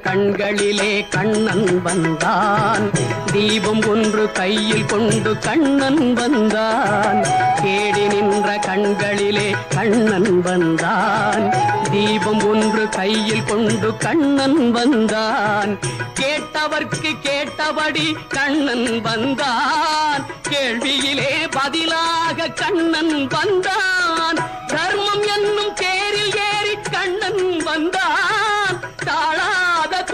கண்களிலே கண்ணன் வந்தான். தீபம் ஒன்று கையில் கொண்டு கண்ணன் வந்தான். கேடி நின்ற கண்களிலே கண்ணன் வந்தான். தீபம் ஒன்று கையில் கொண்டு கண்ணன் வந்தான். கேட்டவர்க்கு கேட்டபடி கண்ணன் வந்தான். கேள்வியிலே பதிலாக கண்ணன் வந்தான். தர்மம் என்னும் தேரில் ஏறி கண்ணன் வந்தான்.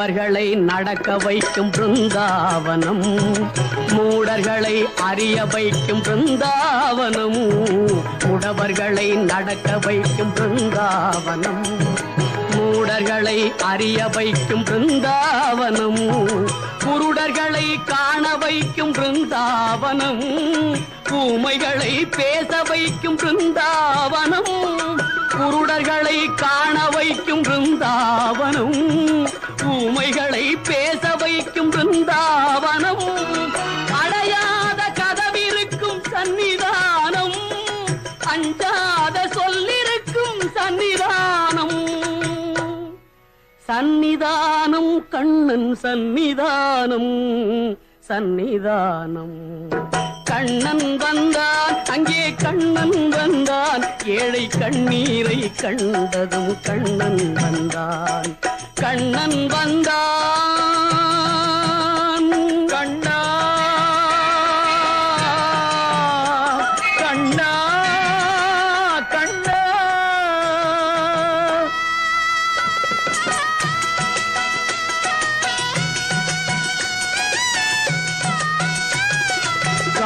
அவர்களை நடக்க வைக்கும் பிருந்தாவனம். மூடர்களை அறிய வைக்கும் பிருந்தாவனம். உடவர்களை நடக்க வைக்கும் பிருந்தாவனம். மூடர்களை அறிய வைக்கும் பிருந்தாவனம். குருடர்களை காண வைக்கும் பிருந்தாவனம். பூமைகளை பேச வைக்கும் பிருந்தாவனம். குருடர்களை காண வைக்கும் பிருந்தாவனம். ஊமைகளை பேச வைக்கும் பிருந்தாவனம். அடையாத கதவிருக்கும் சன்னிதானம். அஞ்சாத சொல்லிருக்கும் சன்னிதானம். சன்னிதானம் கண்ணன் சன்னிதானம். சன்னிதானம். கண்ணன் வந்தான் அங்கே கண்ணன் வந்தான். ஏழை கண்ணீரை கண்டதும் கண்ணன் வந்தான். கண்ணன் வந்தா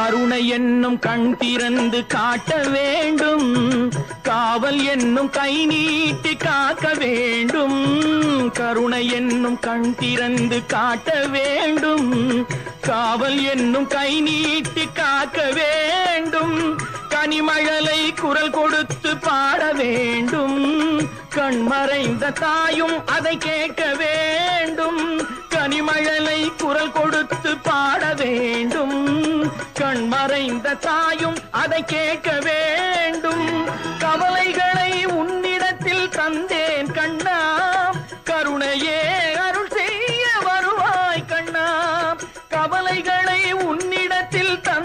கருணை என்னும் கண் திறந்து காட்ட வேண்டும். காவல் என்னும் கை நீட்டி காக்க வேண்டும். கருணை என்னும் கண் திறந்து காட்ட வேண்டும். காவல் என்னும் கை நீட்டி காக்க வேண்டும். கனிமழலை குரல் கொடுத்து பாட வேண்டும். கண் மறைந்த தாயும் அதை கேட்க வேண்டும் தாயும் அதை கேட்க வேண்டும். கவலைகளை உன்னிடத்தில் தந்தேன் கண்ணா. கருணையே அருள் செய்ய வருவாய் கண்ணா. கவலைகளை உன்னிடத்தில் தந்தேன்